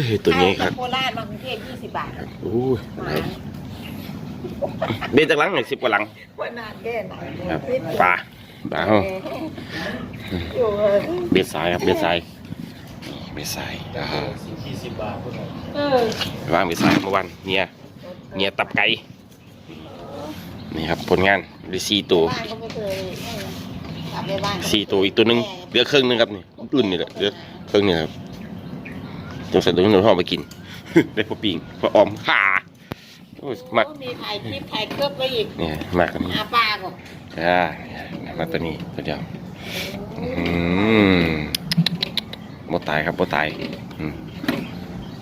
ยตัวนี้ครับโคราชมากรุงเทพยี่สิบบาทโอ้ยไหนเบนจากหลังหนึ่งสิบกว่าหลังว่านานแค่ไหนครับป่าป่าเฮาอยู่เออเบ็ดสายครับเบ็ดสายเบ็ดสายอ่าสี่สิบบาทพวกนั้นเออวางเบ็ดสายเมื่อวันเนี่ยเนี่ยตับไก่นี่ครับผลงานได้สี่ตัวบ้านก็ไม่เคยกลับไปบ้านก็ไม่เคยสี่ตัวอีกตัวหนึงเหลือครึ่งหนึงครับนี่รุ่นนี่แหละเหลือครึ่งหนึงครับ จงใส่ตัวนี้เราเอาไปกิน ได้พอปิงพอออมห่าโอ้ยมักมีถ่ายคลิปถ่ายเคลิปไว้อีกเนี่ยมากอันนี้หาปลาก่อนอ่ามาตัวนี้ตัวเดียวอืมบ่ตายครับบ่ตายอืม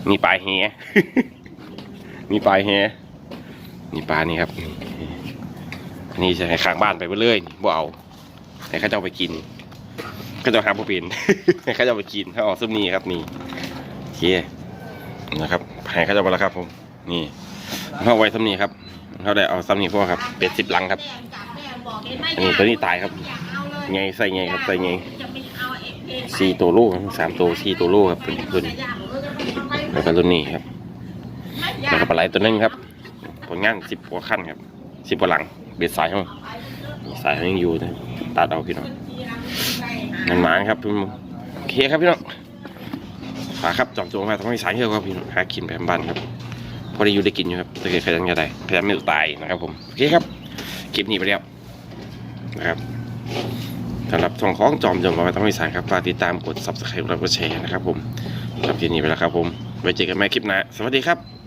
มีปลายแหมีปลายแหนี่ปลานี่ครับนี่อันนี้จะให้ข้างบ้านไปเรื่อยๆนี่บ่เอาให้เข้าเจ้าไปกินเข้าเจ้าหาบ่เป็นให้เข้าเจ้าไปกินถ้าออกซุมนี้ครับนี่โอ เคนะครับให้เขาเจ้าแล้วครับผมนี่เอาไว้ซ้ำนี้ครับเขาได้เอาซ้ำนี้พว่าครับเป็ดสิบลังครับอันนี้ตัวนี้ตายครับไงใส่ไงครับใส่ไงสี่ตัวลูกสามตัวสี่ตัวลูกครับเป็นรุ่นแล้วก็รุ่นนี้ครับแล้วก็ปลาไหลตัวนึงครับผลงานสิบกว่าขั้นครับสิบกว่าหลังเบ็ดสายห้องสายเขายังอยู่นะตัดเอาพี่น้องนันหมางครับพี่น้องโอเคครับพี่น้อง ฝากครับจอมโจงมาทำให้สายเที่ยวครับพี่น้องหากินไปบ้านครับ พอได้อยู่ได้กินอยู่ครับถ้าเกิดใครยังจะได้พยายามไม่ตายนะครับผมโอเคครับคลิปนี้ไปแล้วนะครับสำหรับท่องของจอมยงมาทำให้สายครับฝากติดตามกด subscribe แล้วก็แชร์นะครับผมสำหรับทีนี้ไปแล้วครับผมไว้เจอกันใหม่คลิปหน้าสวัสดีครับ